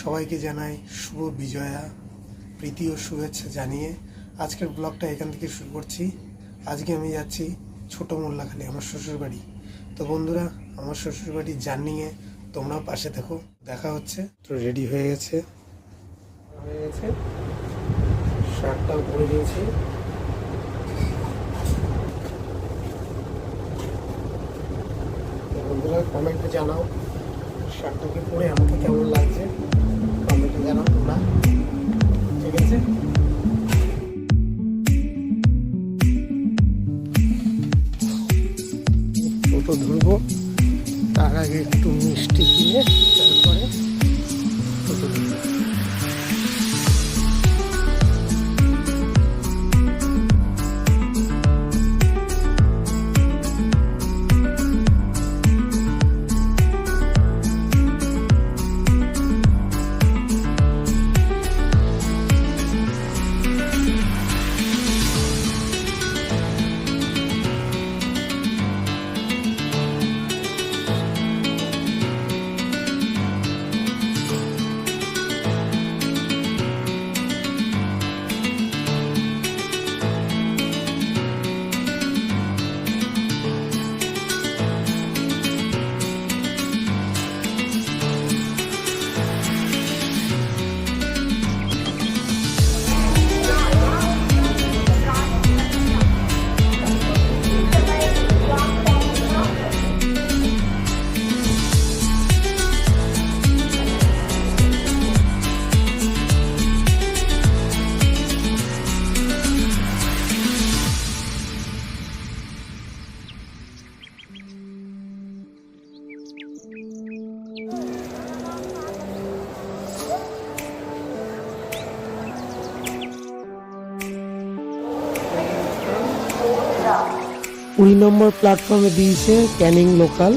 সবাইকে জানাই শুভ বিজয়া, প্রীতি ও শুভেচ্ছা জানিয়ে আজকের ব্লগটা এখান থেকে শুরু করছি। আজকে আমি যাচ্ছি ছোট মোল্লাখালী, আমার শ্বশুর বাড়ি। তো বন্ধুরা, আমার শ্বশুর বাড়ির জার্নিংয়ে তোমরাও পাশে দেখো দেখা হচ্ছে। তো রেডি হয়ে গেছে। হয়ে গেছে। পরে বন্ধুরা কমেন্টে জানাও শার্টটাকে পরে আমাকে কেমন লাগছে তার আগে একটু মিষ্টি দিয়ে তারপরে কুড়ি নম্বর প্ল্যাটফর্মে দিয়েছে ক্যানিং লোকাল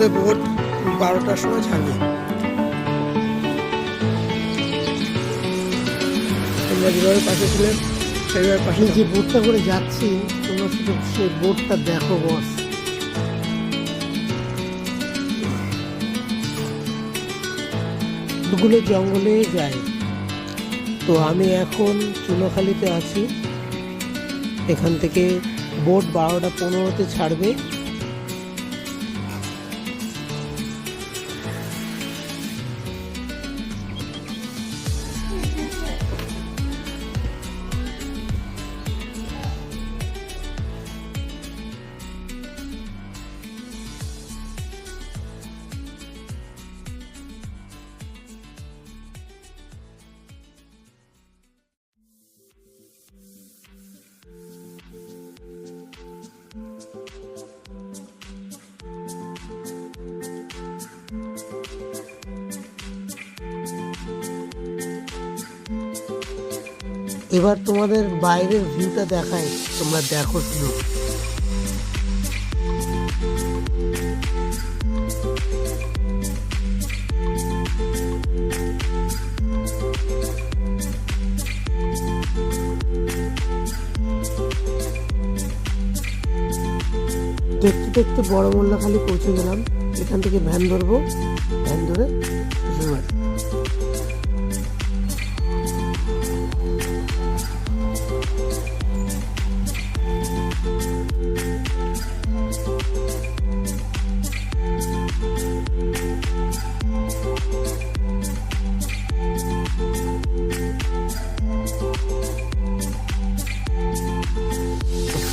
আমাদের ভোট বারোটার সময় ছাড়বে। তোমরা যেভাবে পাশে ছিলেন সেইভাবে পাশে যে বোটটা করে যাচ্ছি তোমরা শুধু সেই বোটটা দেখো বস। গুলো জঙ্গলে যায় তো আমি এখন চুনোখালিতে আছি। এখান থেকে বোট বারোটা পনেরোতে ছাড়বে। এবার তোমাদের বাইরের ভিউটা দেখাই। তোমরা দেখো শুধু। দেখতে দেখতে বড় মোল্লাখালি পৌঁছে গেলাম। এখান থেকে ভ্যান ধরবো। ভ্যান ধরে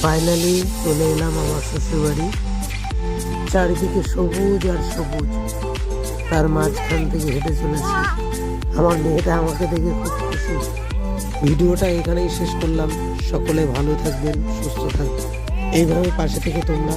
ফাইনালি চলে এলাম আমার শ্বশুরবাড়ি। চারিদিকে সবুজ আর সবুজ। তার মাঝখান থেকে হেঁটে চলেছি। আমার মেয়েটা আমাকে দেখে খুব খুশি। ভিডিওটা এখানেই শেষ করলাম। সকলে ভালো থাকবেন, সুস্থ থাকবেন। এইভাবে পাশে থেকে তোমরা